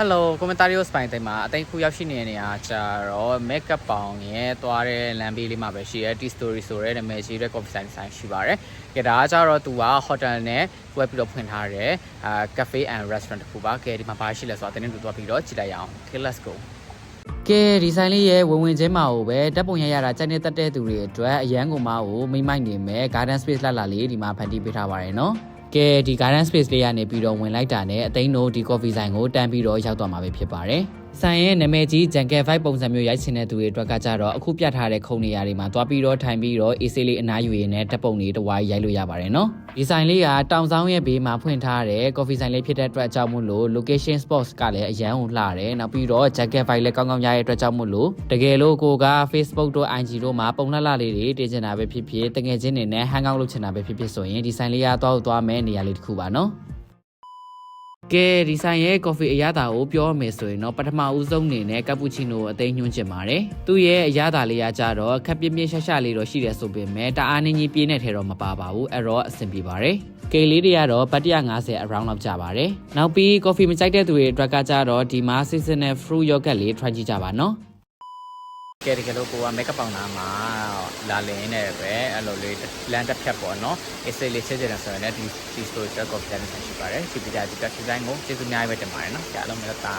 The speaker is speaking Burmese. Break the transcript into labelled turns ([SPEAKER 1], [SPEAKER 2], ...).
[SPEAKER 1] Hello Commentarios ပိုင်းတိုင်းမှာအသိခုရောက်ရှိနေတဲ့နေရာကျတော့ Makeup ပေါင်ရဲ့သွားတဲ့လမ်းဘေးလေးမှာပဲရှိရဲ T Story ဆိုတဲ့နာမည်ကြီးတဲ့ coffee sign ဆိုင်ရှိပါတယ်။ကဲဒါကကျတော့သူက hotel နဲ့တွဲပြီးတော့ဖွင့်ထားတဲ့အာ cafe and restaurant တစ်ခုပါ။ကဲဒီမှာဘာရှိလဲဆိုတော့တင်းတူသွားပြီးတော့ကြည့်လိုက်ရအောင်။ Okay let's go ။ကဲဒီဆိုင်လေးရဲ့ဝင်ဝင်ချင်းမှာကိုပဲဓာတ်ပုံရရတာစက်နေတက်တဲ့သူတွေအတွက်အရန်ကုန်မကိုမိမ့်မိုက်နေမယ် garden space လှလှလေးဒီမှာဖန်တီးပေးထားပါတယ်နော်။ ကဲဒီ garden space လေးကနေပြီးတော့ဝင်လိုက်တာနဲ့အသိန်းတို့ဒီ coffee ဆိုင်ကိုတန်းပြီးတော့ရောက်သွားမှာပဲဖြစ်ပါတယ်။ ဆိုင်ရဲ့နာမည်ကြီး Jungle Vibe ပုံစံမျိုးရိုက်ချင်တဲ့သူတွေအတွက်ကကြတော့အခုပြထားတဲ့ခုံနေရာတွေမှာသွားပြီးတော့ထိုင်ပြီးတော့ AC လေးအနားယူရင်းနဲ့ဓာတ်ပုံတွေတဝိုင်းရိုက်လို့ရပါတယ်နော်။ဒီဆိုင်လေးကတောင်ဆောင်ရဲ့ဘေးမှာဖွင့်ထားတဲ့ coffee ဆိုင်လေးဖြစ်တဲ့အတွက်အကြောင်းမို့လို့ location spots ကလည်းအရန်ကိုလှတယ်။နောက်ပြီးတော့ Jungle Vibe လည်းကောင်းကောင်းရတဲ့အတွက်ကြောင့်မို့လို့တကယ်လို့ကိုက Facebook တို့ IG တို့မှာပုံလှလှလေးတွေတင်ချင်တာပဲဖြစ်ဖြစ်တကယ်ချင်းနေနဲ့ hang out လုပ်ချင်တာပဲဖြစ်ဖြစ်ဆိုရင်ဒီဆိုင်လေးကသွားဖို့သွားမယ်နေရာလေးတစ်ခုပါနော်။ ကဲဒီဆိုင်ရဲ့ coffee အရသာကိုပြောရမယ်ဆိုရင်တော့ပထမဦးဆုံးအနေနဲ့ကပူချီနိုကိုအသိညွှန်းချင်ပါတယ်။သူ့ရဲ့အရသာလေးကကြတော့ခက်ပြင်းပြင်းရှာရှာလေးတော့ရှိတယ်ဆိုပေမဲ့တအားနင်းကြီးပြင်းတဲ့ထဲတော့မပါပါဘူး။အဲ့တော့အဆင်ပြေပါတယ်။ကေလေးတွေကတော့ပတ်150 around လောက်ကြပါတယ်။နောက်ပြီး coffee မကြိုက်တဲ့သူတွေအတွက်ကကြတော့ဒီမှာ seasonal fruit yogurt လေး try ကြည့်ကြပါနော်။ကဲတကယ်လို့ကိုက makeup ပေါင်နာမှာ လာလင်းနေပဲအဲ့လိုလေးလမ်းတစ်ဖြတ်ပေါ့နော်အစိလေးချက်ချက်တယ်ဆိုရင်လည်းဒီဒီ store တက် coffee နဲ့ဆိုင်ရှိပါတယ်စီပီတာဒီကဒီဇိုင်းကိုကျေးဇူးအများကြီးပဲတင်ပါတယ်နော်ကြာလုံးမလို့တာ